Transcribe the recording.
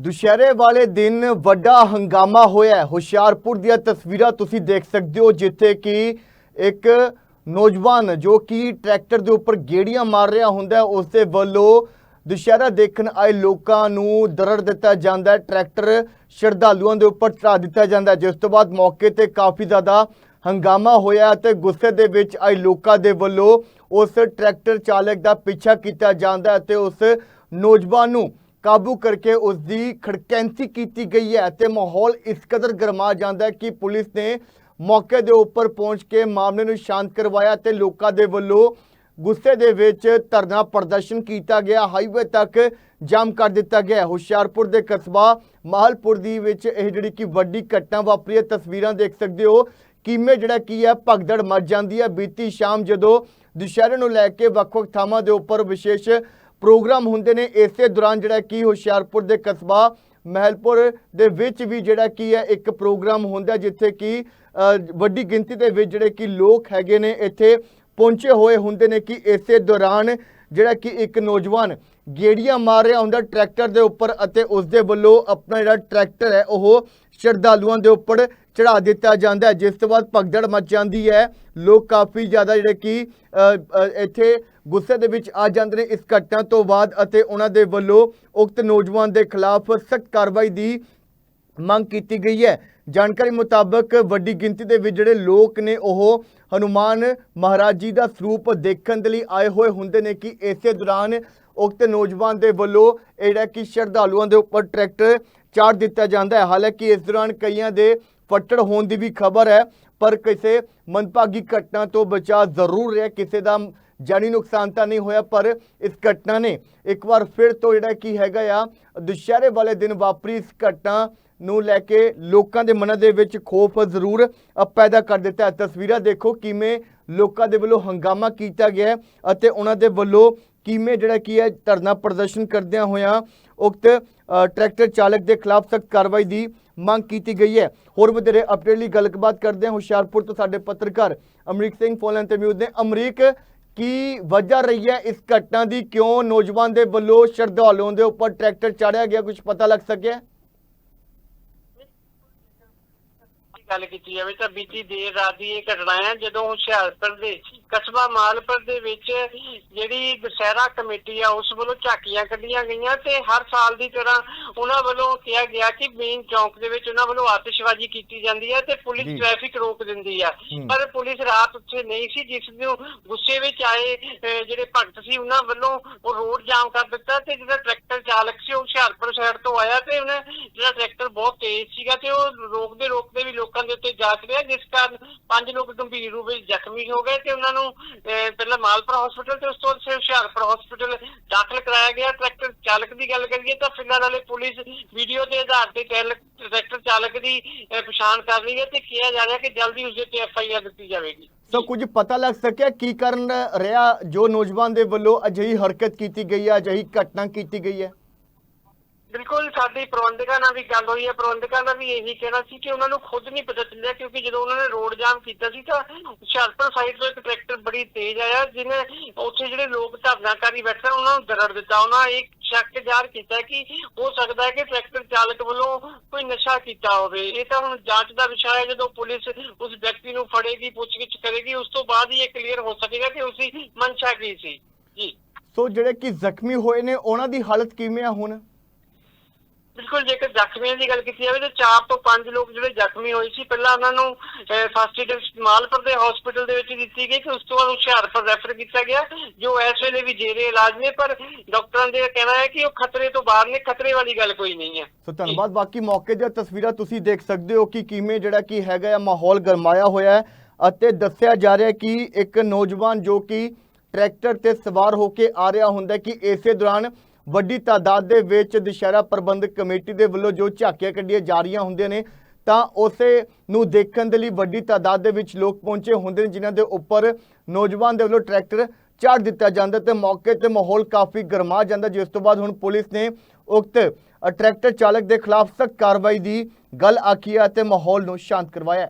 ਦੁਸ਼ਹਿਰੇ ਵਾਲੇ ਦਿਨ ਵੱਡਾ ਹੰਗਾਮਾ ਹੋਇਆ ਹੁਸ਼ਿਆਰਪੁਰ ਦੀਆਂ ਤਸਵੀਰਾਂ ਤੁਸੀਂ ਦੇਖ ਸਕਦੇ ਹੋ ਜਿੱਥੇ ਕਿ ਇੱਕ ਨੌਜਵਾਨ ਜੋ ਕਿ ਟਰੈਕਟਰ ਦੇ ਉੱਪਰ ਗੇੜੀਆਂ ਮਾਰ ਰਿਹਾ ਹੁੰਦਾ ਹੈ, ਉਸ ਦੇ ਵੱਲੋਂ ਦੁਸ਼ਹਿਰਾ ਦੇਖਣ ਆਏ ਲੋਕਾਂ ਨੂੰ ਦਰੜ ਦਿੱਤਾ ਜਾਂਦਾ ਟਰੈਕਟਰ ਸ਼ਰਧਾਲੂਆਂ ਦੇ ਉੱਪਰ ਚੜਾ ਦਿੱਤਾ ਜਾਂਦਾ ਜਿਸ ਤੋਂ ਬਾਅਦ ਮੌਕੇ ਤੇ ਕਾਫੀ ਜ਼ਿਆਦਾ ਹੰਗਾਮਾ ਹੋਇਆ ਤੇ ਗੁੱਸੇ ਦੇ ਵਿੱਚ ਆਏ ਲੋਕਾਂ ਦੇ ਵੱਲੋਂ ਉਸ ਟਰੈਕਟਰ ਚਾਲਕ ਦਾ ਪਿੱਛਾ ਕੀਤਾ ਜਾਂਦਾ ਅਤੇ ਉਸ ਨੌਜਵਾਨ ਨੂੰ ਕਾਬੂ ਕਰਕੇ ਉਸ ਦੀ ਖੜਕੈਂਤੀ ਕੀਤੀ ਗਈ ਹੈ ਤੇ ਮਾਹੌਲ ਇਸ ਕਦਰ ਗਰਮਾ ਜਾਂਦਾ ਹੈ ਕਿ ਪੁਲਿਸ ਨੇ ਮੌਕੇ ਦੇ ਉੱਪਰ ਪਹੁੰਚ ਕੇ ਮਾਮਲੇ ਨੂੰ ਸ਼ਾਂਤ ਕਰਵਾਇਆ ਤੇ ਲੋਕਾਂ ਦੇ ਵੱਲੋਂ ਗੁੱਸੇ ਦੇ ਵਿੱਚ ਧਰਨਾ ਪ੍ਰਦਰਸ਼ਨ ਕੀਤਾ ਗਿਆ, ਹਾਈਵੇ ਤੱਕ ਜਾਮ ਕਰ ਦਿੱਤਾ ਗਿਆ ਹੁਸ਼ਿਆਰਪੁਰ ਦੇ ਕਸਬਾ ਮਾਹਲਪੁਰ ਦੀ ਵਿੱਚ ਇਹ ਜਿਹੜੀ ਕਿ ਵੱਡੀ ਘਟਨਾ ਵਾਪਰੀ ਹੈ, ਤਸਵੀਰਾਂ ਦੇਖ ਸਕਦੇ ਹੋ ਕਿਵੇਂ ਜਿਹੜਾ ਕੀ ਹੈ, ਭਗਦੜ ਮਚ ਜਾਂਦੀ ਹੈ। ਬੀਤੀ ਸ਼ਾਮ ਜਦੋਂ ਦੁਸ਼ਹਿਰੇ ਨੂੰ ਲੈ ਕੇ ਵੱਖ-ਵੱਖ ਥਾਵਾਂ ਦੇ ਉੱਪਰ ਵਿਸ਼ੇਸ਼ ਪ੍ਰੋਗਰਾਮ ਹੁੰਦੇ ਨੇ, ਇਸੇ ਦੌਰਾਨ ਜਿਹੜਾ ਕੀ ਹੁਸ਼ਿਆਰਪੁਰ ਦੇ ਕਸਬਾ ਮਹਿਲਪੁਰ ਦੇ ਵਿੱਚ ਵੀ ਜਿਹੜਾ ਕੀ ਹੈ, ਇੱਕ ਪ੍ਰੋਗਰਾਮ ਹੁੰਦਾ ਜਿੱਥੇ ਕਿ ਵੱਡੀ ਗਿਣਤੀ ਦੇ ਵਿੱਚ ਜਿਹੜੇ ਕਿ ਲੋਕ ਹੈਗੇ ਨੇ, ਇੱਥੇ ਪਹੁੰਚੇ ਹੋਏ ਹੁੰਦੇ ਨੇ ਕਿ ਇਸੇ ਦੌਰਾਨ ਜਿਹੜਾ ਕਿ ਇੱਕ ਨੌਜਵਾਨ ਗੇੜੀਆਂ ਮਾਰ ਰਿਹਾ ਹੁੰਦਾ ਟਰੈਕਟਰ ਦੇ ਉੱਪਰ ਅਤੇ ਉਸ ਦੇ ਵੱਲੋਂ ਆਪਣਾ ਜਿਹੜਾ ਟਰੈਕਟਰ ਹੈ, ਉਹ ਸ਼ਰਧਾਲੂਆਂ ਦੇ ਉੱਪਰ ਚੜਾ ਦਿੱਤਾ ਜਾਂਦਾ ਜਿਸ ਤੋਂ ਬਾਅਦ ਭਗਦੜ ਮਚ ਜਾਂਦੀ ਹੈ। ਲੋਕ ਕਾਫੀ ਜ਼ਿਆਦਾ ਜਿਹੜੇ ਕਿ ਇੱਥੇ ਗੁੱਸੇ ਦੇ ਵਿੱਚ ਆ ਜਾਂਦੇ ਨੇ ਇਸ ਘਟਨਾ ਤੋਂ ਬਾਅਦ ਅਤੇ ਉਹਨਾਂ ਦੇ ਵੱਲੋਂ ਉਕਤ ਨੌਜਵਾਨ ਦੇ ਖਿਲਾਫ ਸਖਤ ਕਾਰਵਾਈ ਦੀ ਮੰਗ ਕੀਤੀ ਗਈ ਹੈ। ਜਾਣਕਾਰੀ ਮੁਤਾਬਕ ਵੱਡੀ ਗਿਣਤੀ ਦੇ ਵਿੱਚ ਜਿਹੜੇ ਲੋਕ ਨੇ ਉਹ ਹਨੂਮਾਨ ਮਹਾਰਾਜ ਜੀ ਦਾ ਸਰੂਪ ਦੇਖਣ ਦੇ ਲਈ ਆਏ ਹੋਏ ਹੁੰਦੇ ਨੇ ਕਿ ਇਸੇ ਦੌਰਾਨ ਉਕਤ ਨੌਜਵਾਨ ਦੇ ਵੱਲੋਂ ਜਿਹੜਾ ਕਿ ਸ਼ਰਧਾਲੂਆਂ ਦੇ ਉੱਪਰ ਟਰੈਕਟਰ ਚਾੜ ਦਿੱਤਾ ਜਾਂਦਾ ਹੈ। ਹਾਲਾਂਕਿ ਇਸ ਦੌਰਾਨ ਕਈਆਂ ਦੇ ਫੱਟੜ ਹੋਣ ਦੀ ਵੀ ਖਬਰ ਹੈ, ਪਰ ਕਿਸੇ ਮੰਦਭਾਗੀ ਘਟਨਾ ਤੋਂ ਬਚਾ ਜ਼ਰੂਰ ਰਿਹਾ। ਕਿਸੇ ਦਾ ਜਾਨੀ ਨੁਕਸਾਨ ਤਾਂ ਨਹੀਂ ਹੋਇਆ, ਪਰ ਇਸ ਘਟਨਾ ਨੇ ਇੱਕ ਵਾਰ ਫਿਰ ਤੋਂ ਜਿਹੜਾ ਕੀ ਹੈਗਾ ਆ, ਦੁਸ਼ਹਿਰੇ ਵਾਲੇ ਦਿਨ ਵਾਪਰੀ ਇਸ ਘਟਨਾ ਨੂੰ ਲੈ ਕੇ ਲੋਕਾਂ ਦੇ ਮਨਾਂ ਦੇ ਵਿੱਚ ਖੋਫ ਜ਼ਰੂਰ ਪੈਦਾ ਕਰ ਦਿੱਤਾ। ਹੈ ਤਸਵੀਰਾਂ ਦੇਖੋ ਕਿਵੇਂ ਲੋਕਾਂ ਦੇ ਵੱਲੋਂ ਹੰਗਾਮਾ ਕੀਤਾ ਗਿਆ ਅਤੇ ਉਹਨਾਂ ਦੇ ਵੱਲੋਂ ਕਿਵੇਂ ਜਿਹੜਾ ਕੀ ਹੈ ਧਰਨਾ ਪ੍ਰਦਰਸ਼ਨ ਕਰਦਿਆਂ ਹੋਇਆਂ ਉਕਤ ਟਰੈਕਟਰ ਚਾਲਕ ਦੇ ਖਿਲਾਫ ਸਖਤ ਕਾਰਵਾਈ ਦੀ ਮੰਗ ਕੀਤੀ ਗਈ ਹੈ। ਹੋਰ ਵਧੇਰੇ ਅਪਡੇਟ ਲਈ ਗੱਲਬਾਤ ਕਰਦੇ ਹਾਂ। ਹੁਸ਼ਿਆਰਪੁਰ ਤੋਂ ਸਾਡੇ ਪੱਤਰਕਾਰ ਅਮਰੀਕ ਸਿੰਘ ਫੋਨ ਤੇ ਮਿਊਜ਼ ਨੇ। ਅਮਰੀਕ ਕੀ ਵਜ੍ਹਾ ਰਹੀ ਹੈ ਇਸ ਘਟਨਾ ਦੀ? ਕਿਉਂ ਨੌਜਵਾਨ ਦੇ ਵੱਲੋਂ ਸ਼ਰਧਾਲੂਆਂ ਦੇ ਉੱਪਰ ਟਰੈਕਟਰ ਚਾੜਿਆ ਗਿਆ? ਕੁਝ ਪਤਾ ਲੱਗ ਸਕਿਆ ਦੀ ਗੱਲ ਕੀਤੀ ਜਾਵੇ ਤਾਂ ਬੀਤੀ ਦੇਰ ਰਾਤ ਦੀ ਇਹ ਘਟਨਾ ਹੈ ਜਦੋਂ ਹੁਸ਼ਿਆਰਪੁਰ ਦੇ ਕਸਬਾ ਮਾਲਪੁਰ ਦੇ ਵਿੱਚ ਜਿਹੜੀ ਦੁਸਹਿਰਾ ਕਮੇਟੀ ਆ ਉਸ ਵੱਲੋਂ ਝਾਕੀਆਂ ਕੱਢੀਆਂ ਗਈਆਂ ਤੇ ਹਰ ਸਾਲ ਦੀ ਤਰ੍ਹਾਂ ਉਹਨਾਂ ਵੱਲੋਂ ਕਿਹਾ ਗਿਆ ਕਿ ਮੇਨ ਚੌਂਕ ਦੇ ਵਿੱਚ ਉਹਨਾਂ ਵੱਲੋਂ ਆਤਿਸ਼ਬਾਜ਼ੀ ਕੀਤੀ ਜਾਂਦੀ ਹੈ ਤੇ। ਪੁਲਿਸ ਟ੍ਰੈਫਿਕ ਰੋਕ ਦਿੰਦੀ ਆ। ਪਰ ਪੁਲਿਸ ਰਾਤ ਉੱਥੇ ਨਹੀਂ ਸੀ ਜਿਸ ਨੂੰ ਗੁੱਸੇ ਵਿੱਚ ਆਏ ਜਿਹੜੇ ਭਗਤ ਸੀ ਉਹਨਾਂ ਵੱਲੋਂ ਉਹ ਰੋਡ ਜਾਮ ਕਰ ਦਿੱਤਾ ਤੇ ਜਿਹੜਾ ਟਰੈਕਟਰ ਚਾਲਕ ਸੀ ਉਹ ਹੁਸ਼ਿਆਰਪੁਰ ਸਾਈਡ ਤੋਂ ਆਇਆ ਤੇ ਉਹਨੇ ਜਿਹੜਾ ਟਰੈਕਟਰ ਬਹੁਤ ਤੇਜ਼ ਸੀਗਾ ਤੇ ਉਹ ਰੋਕਦੇ ਰੋਕਦੇ ਵੀ ਲੋਕਾਂ ਦੇ ਉੱਤੇ ਜਾ ਰਿਹਾ ਜਿਸ ਕਾਰਨ ਪੰਜ ਲੋਕ ਗੰਭੀਰ ਰੂਪ ਵਿੱਚ ਜ਼ਖਮੀ ਹੋ ਗਏ ਤੇ ਉਹਨਾਂ ਨੂੰ ਪਹਿਲਾਂ ਮਾਲਪੁਰਾ ਹਸਪੀਟਲ ਤੇ ਉਸ ਤੋਂ ਬਾਅਦ ਹੁਸ਼ਿਆਰਪੁਰ ਹਸਪੀਟਲ ਦਾਖਲ ਕਰਾਇਆ ਗਿਆ। ਟਰੈਕਟਰ ਚਾਲਕ ਦੀ ਗੱਲ ਕਰੀਏ ਤਾਂ ਫਿਲਹਾਲ ਵਾਲੇ ਪੁਲਿਸ ਵੀਡੀਓ ਦੇ ਆਧਾਰ ਤੇ ਟਰੈਕਟਰ ਚਾਲਕ ਦੀ ਪਛਾਣ ਕਰ ਰਹੀ ਹੈ ਤੇ ਕਿਹਾ ਜਾ ਰਿਹਾ ਕਿ ਜਲਦੀ ਉਸ ਦੇ ਤੇ ਐਫ ਆਈ ਆਰ ਦਿੱਤੀ ਜਾਵੇਗੀ। ਸੋ ਕੁਝ ਪਤਾ ਲੱਗ ਸਕਿਆ ਕੀ ਕਾਰਨ ਰਿਹਾ ਜੋ ਨੌਜਵਾਨ ਦੇ ਵੱਲੋਂ ਅਜਿਹੀ ਹਰਕਤ ਕੀਤੀ ਗਈ ਹੈ, ਅਜਿਹੀ ਘਟਨਾ ਕੀਤੀ ਗਈ ਹੈ? ਬਿਲਕੁਲ, ਸਾਡੀ ਪ੍ਰਬੰਧਕਾਂ ਨਾਲ ਵੀ ਗੱਲ ਹੋਈ ਹੈ। ਪ੍ਰਬੰਧਕਾਂ ਦਾ ਵੀ ਇਹੀ ਕਹਿਣਾ ਸੀ ਕਿ ਉਹਨਾਂ ਨੂੰ ਖੁਦ ਨਹੀਂ ਪਤਾ ਚੱਲਿਆ, ਕਿਉਂਕਿ ਜਦੋਂ ਉਹਨਾਂ ਨੇ ਰੋਡ ਜਾਮ ਕੀਤਾ ਸੀ ਤਾਂ ਹੁਸ਼ਿਆਰਪੁਰ ਸਾਈਡ ਤੋਂ ਇੱਕ ਟਰੈਕਟਰ ਬੜੀ ਤੇਜ਼ ਆਇਆ, ਜਿਹਨੇ ਉੱਥੇ ਜਿਹੜੇ ਲੋਕ ਧਰਨਾਕਾਰੀ ਬੈਠੇ ਉਹਨਾਂ ਨੂੰ ਦਰੜ ਦਿੱਤਾ। ਉਹਨਾਂ ਇੱਕ ਸ਼ੱਕ ਜ਼ਾਹਰ ਕੀਤਾ ਕਿ ਹੋ ਸਕਦਾ ਹੈ ਕਿ ਟਰੈਕਟਰ ਚਾਲਕ ਵੱਲੋਂ ਕੋਈ ਨਸ਼ਾ ਕੀਤਾ ਹੋਵੇ। ਇਹ ਤਾਂ ਹੁਣ ਜਾਂਚ ਦਾ ਵਿਸ਼ਾ ਹੈ, ਜਦੋਂ ਪੁਲਿਸ ਉਸ ਵਿਅਕਤੀ ਨੂੰ ਫੜੇਗੀ, ਪੁੱਛਗਿੱਛ ਕਰੇਗੀ, ਉਸ ਤੋਂ ਬਾਅਦ ਹੀ ਇਹ ਕਲੀਅਰ ਹੋ ਸਕੇਗਾ ਕਿ ਉਸਦੀ ਮਨਸ਼ਾ ਕੀ ਸੀ। ਜੀ। ਸੋ ਜਿਹੜੇ ਕਿ ਜ਼ਖਮੀ ਹੋਏ ਨੇ, ਉਹਨਾਂ ਦੀ ਹਾਲਤ ਕਿਵੇਂ ਆ ਹੁਣ? ਬਿਲਕੁਲ, ਜੇਕਰ ਜ਼ਖਮੀਆਂ ਦੀ ਗੱਲ ਕੀਤੀ ਜਾਵੇ ਤਾਂ 4 ਤੋਂ 5 ਲੋਕ ਜਿਹੜੇ ਜ਼ਖਮੀ ਹੋਏ ਸੀ, ਪਹਿਲਾਂ ਉਹਨਾਂ ਨੂੰ ਫਸਟ ਏਡ ਮਾਲਪੁਰ ਦੇ ਹਸਪੀਟਲ ਦੇ ਵਿੱਚ ਦਿੱਤੀ ਗਈ ਕਿ ਉਸ ਤੋਂ ਬਾਅਦ ਹੁਸ਼ਿਆਰਪੁਰ ਰੈਫਰ ਕੀਤਾ ਗਿਆ, ਜੋ ਇਸ ਵੇਲੇ ਵੀ ਜੇਰੇ ਇਲਾਜ ਨੇ, ਪਰ ਡਾਕਟਰਾਂ ਦੇ ਕਹਿਣਾ ਹੈ ਕਿ ਉਹ ਖਤਰੇ ਤੋਂ ਬਾਹਰ ਨੇ, ਖਤਰੇ ਵਾਲੀ ਗੱਲ ਕੋਈ ਨਹੀਂ ਹੈ। ਸੋ ਧੰਨਵਾਦ, ਬਾਕੀ ਮੌਕੇ ਦੀਆਂ ਤਸਵੀਰਾਂ ਤੁਸੀਂ ਦੇਖ ਸਕਦੇ ਹੋ ਕਿ ਕਿਵੇਂ ਜਿਹੜਾ ਕੀ ਹੈਗਾ ਆ ਮਾਹੌਲ ਗਰਮਾਇਆ ਹੋਇਆ ਹੈ, ਅਤੇ ਦੱਸਿਆ ਜਾ ਰਿਹਾ ਕਿ ਇੱਕ ਨੌਜਵਾਨ ਜੋ ਕਿ ਟਰੈਕਟਰ ਤੇ ਸਵਾਰ ਹੋ ਕੇ ਆ ਰਿਹਾ ਹੁੰਦਾ ਕਿ ਇਸੇ ਦੌਰਾਨ ਵੱਡੀ ਤਾਦਾਦ ਦੇ ਵਿੱਚ ਦੁਸ਼ਹਿਰਾ ਪ੍ਰਬੰਧਕ ਕਮੇਟੀ ਦੇ ਵੱਲੋਂ ਜੋ ਝਾਕੀਆਂ ਕੱਢੀਆਂ ਜਾ ਰਹੀਆਂ ਹੁੰਦੀਆਂ ਨੇ, ਤਾਂ ਉਸੇ ਨੂੰ ਦੇਖਣ ਦੇ ਲਈ ਵੱਡੀ ਤਾਦਾਦ ਦੇ ਵਿੱਚ ਲੋਕ ਪਹੁੰਚੇ ਹੁੰਦੇ ਨੇ, ਜਿਨ੍ਹਾਂ ਦੇ ਉੱਪਰ ਨੌਜਵਾਨ ਦੇ ਵੱਲੋਂ ਟਰੈਕਟਰ ਚਾੜ ਦਿੱਤਾ ਜਾਂਦਾ ਤੇ ਮੌਕੇ ਤੇ ਮਾਹੌਲ ਕਾਫੀ ਗਰਮਾ ਜਾਂਦਾ, ਜਿਸ ਤੋਂ ਬਾਅਦ ਹੁਣ ਪੁਲਿਸ ਨੇ ਉਕਤ ਟਰੈਕਟਰ ਚਾਲਕ ਦੇ ਖਿਲਾਫ ਸਖਤ ਕਾਰਵਾਈ ਦੀ ਗੱਲ ਆਖੀ ਹੈ ਤੇ ਮਾਹੌਲ ਨੂੰ ਸ਼ਾਂਤ ਕਰਵਾਇਆ